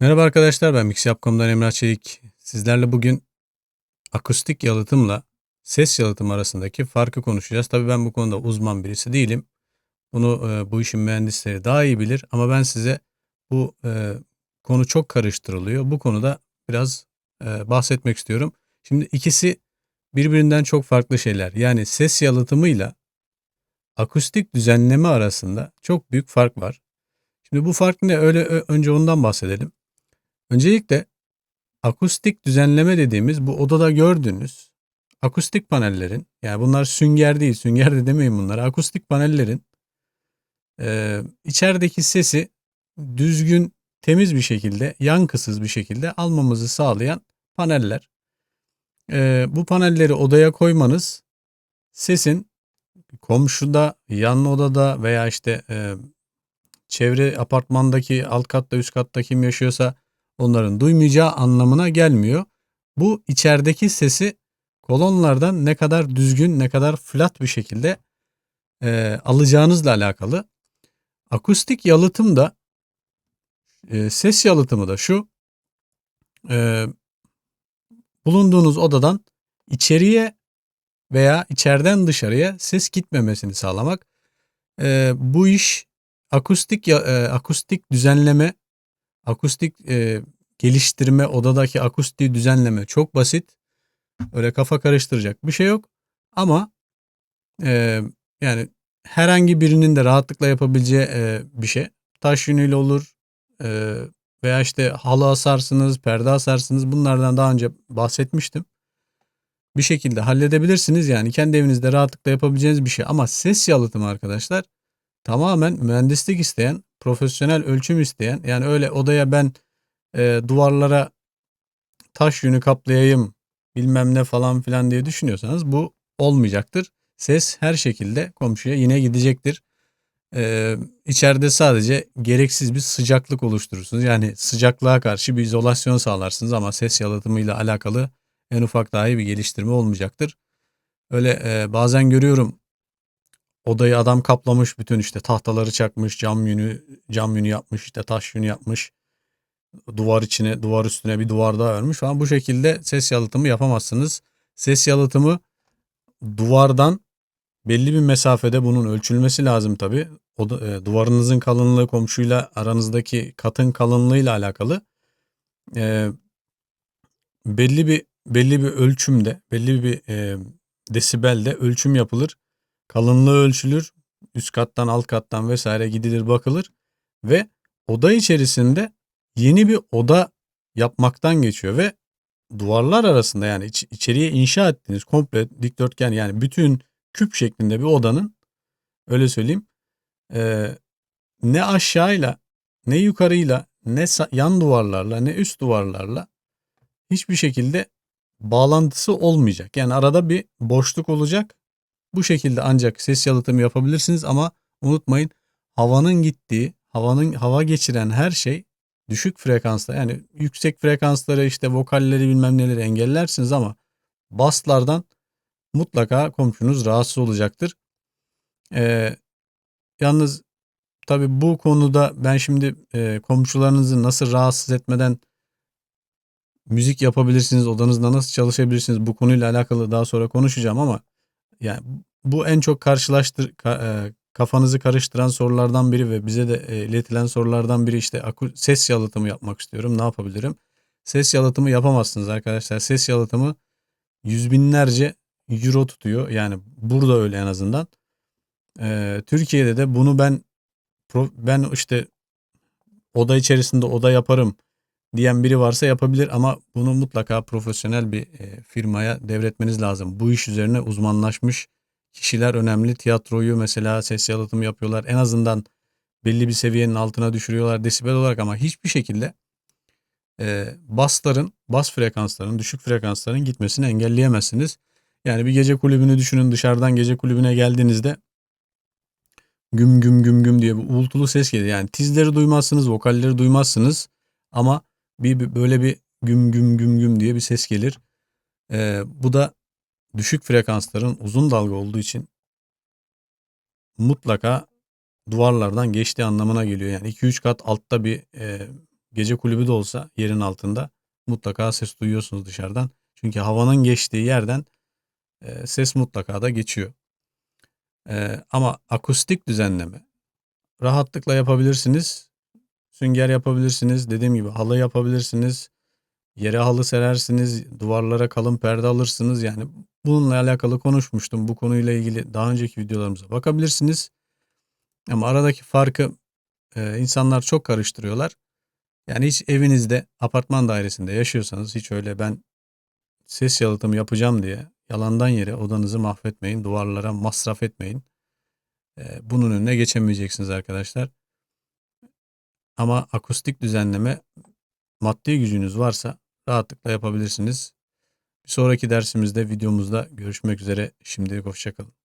Merhaba arkadaşlar ben Mixyap.com'dan Emrah Çelik. Sizlerle bugün akustik yalıtımla ses yalıtım arasındaki farkı konuşacağız. Tabii ben bu konuda uzman birisi değilim. Bunu e, bu işin mühendisleri daha iyi bilir ama ben size bu e, konu çok karıştırılıyor. Bu konuda biraz e, bahsetmek istiyorum. Şimdi ikisi birbirinden çok farklı şeyler. Yani ses yalıtımıyla akustik düzenleme arasında çok büyük fark var. Şimdi bu fark ne? Öyle önce ondan bahsedelim. Öncelikle akustik düzenleme dediğimiz bu odada gördüğünüz akustik panellerin yani bunlar sünger değil sünger de demeyin bunlara akustik panellerin e, içerideki sesi düzgün temiz bir şekilde yankısız bir şekilde almamızı sağlayan paneller. E, bu panelleri odaya koymanız sesin komşuda yan odada veya işte e, çevre apartmandaki alt katta üst katta kim yaşıyorsa onların duymayacağı anlamına gelmiyor. Bu içerideki sesi kolonlardan ne kadar düzgün, ne kadar flat bir şekilde e, alacağınızla alakalı. Akustik yalıtım da e, ses yalıtımı da şu. E, bulunduğunuz odadan içeriye veya içeriden dışarıya ses gitmemesini sağlamak. E, bu iş akustik e, akustik düzenleme akustik e, geliştirme, odadaki akustiği düzenleme çok basit. Öyle kafa karıştıracak bir şey yok. Ama e, yani herhangi birinin de rahatlıkla yapabileceği e, bir şey. Taş yünüyle olur e, veya işte halı asarsınız, perde asarsınız. Bunlardan daha önce bahsetmiştim. Bir şekilde halledebilirsiniz yani kendi evinizde rahatlıkla yapabileceğiniz bir şey. Ama ses yalıtımı arkadaşlar tamamen mühendislik isteyen, profesyonel ölçüm isteyen yani öyle odaya ben e, duvarlara taş yünü kaplayayım bilmem ne falan filan diye düşünüyorsanız bu olmayacaktır. Ses her şekilde komşuya yine gidecektir. Ee, içeride sadece gereksiz bir sıcaklık oluşturursunuz. Yani sıcaklığa karşı bir izolasyon sağlarsınız ama ses yalıtımıyla alakalı en ufak dahi bir geliştirme olmayacaktır. Öyle e, bazen görüyorum odayı adam kaplamış bütün işte tahtaları çakmış, cam yünü cam yünü yapmış, işte taş yünü yapmış. Duvar içine, duvar üstüne bir duvar daha örmüş falan. Bu şekilde ses yalıtımı yapamazsınız. Ses yalıtımı duvardan belli bir mesafede bunun ölçülmesi lazım tabi. O da, e, duvarınızın kalınlığı komşuyla aranızdaki katın kalınlığıyla alakalı. E, belli bir belli bir ölçümde, belli bir e, desibelde ölçüm yapılır. Kalınlığı ölçülür. Üst kattan, alt kattan vesaire gidilir, bakılır ve oda içerisinde yeni bir oda yapmaktan geçiyor ve duvarlar arasında yani iç, içeriye inşa ettiğiniz komple dikdörtgen yani bütün küp şeklinde bir odanın öyle söyleyeyim e, ne aşağıyla ne yukarıyla ne yan duvarlarla ne üst duvarlarla hiçbir şekilde bağlantısı olmayacak. Yani arada bir boşluk olacak. Bu şekilde ancak ses yalıtımı yapabilirsiniz ama unutmayın havanın gittiği, havanın hava geçiren her şey düşük frekansta yani yüksek frekansları işte vokalleri bilmem neleri engellersiniz ama baslardan mutlaka komşunuz rahatsız olacaktır. Ee, yalnız tabi bu konuda ben şimdi e, komşularınızı nasıl rahatsız etmeden müzik yapabilirsiniz, odanızda nasıl çalışabilirsiniz bu konuyla alakalı daha sonra konuşacağım ama yani bu en çok karşılaştır ka- e, kafanızı karıştıran sorulardan biri ve bize de e, iletilen sorulardan biri işte ses yalıtımı yapmak istiyorum. Ne yapabilirim? Ses yalıtımı yapamazsınız arkadaşlar. Ses yalıtımı yüz binlerce euro tutuyor. Yani burada öyle en azından. E, Türkiye'de de bunu ben ben işte oda içerisinde oda yaparım diyen biri varsa yapabilir ama bunu mutlaka profesyonel bir e, firmaya devretmeniz lazım. Bu iş üzerine uzmanlaşmış kişiler önemli. Tiyatroyu mesela ses yalıtımı yapıyorlar. En azından belli bir seviyenin altına düşürüyorlar desibel olarak ama hiçbir şekilde e, basların, bas frekansların, düşük frekansların gitmesini engelleyemezsiniz. Yani bir gece kulübünü düşünün dışarıdan gece kulübüne geldiğinizde güm güm güm güm diye bir uğultulu ses gelir. Yani tizleri duymazsınız, vokalleri duymazsınız ama bir, bir böyle bir güm güm güm güm diye bir ses gelir. Ee, bu da düşük frekansların uzun dalga olduğu için mutlaka duvarlardan geçtiği anlamına geliyor. Yani 2-3 kat altta bir e, gece kulübü de olsa yerin altında mutlaka ses duyuyorsunuz dışarıdan. Çünkü havanın geçtiği yerden e, ses mutlaka da geçiyor. E, ama akustik düzenleme rahatlıkla yapabilirsiniz. Sünger yapabilirsiniz. Dediğim gibi halı yapabilirsiniz. Yere halı serersiniz. Duvarlara kalın perde alırsınız. Yani bununla alakalı konuşmuştum. Bu konuyla ilgili daha önceki videolarımıza bakabilirsiniz. Ama aradaki farkı e, insanlar çok karıştırıyorlar. Yani hiç evinizde apartman dairesinde yaşıyorsanız hiç öyle ben ses yalıtımı yapacağım diye yalandan yere odanızı mahvetmeyin. Duvarlara masraf etmeyin. E, bunun önüne geçemeyeceksiniz arkadaşlar. Ama akustik düzenleme maddi gücünüz varsa rahatlıkla yapabilirsiniz. Bir sonraki dersimizde videomuzda görüşmek üzere. Şimdilik hoşçakalın.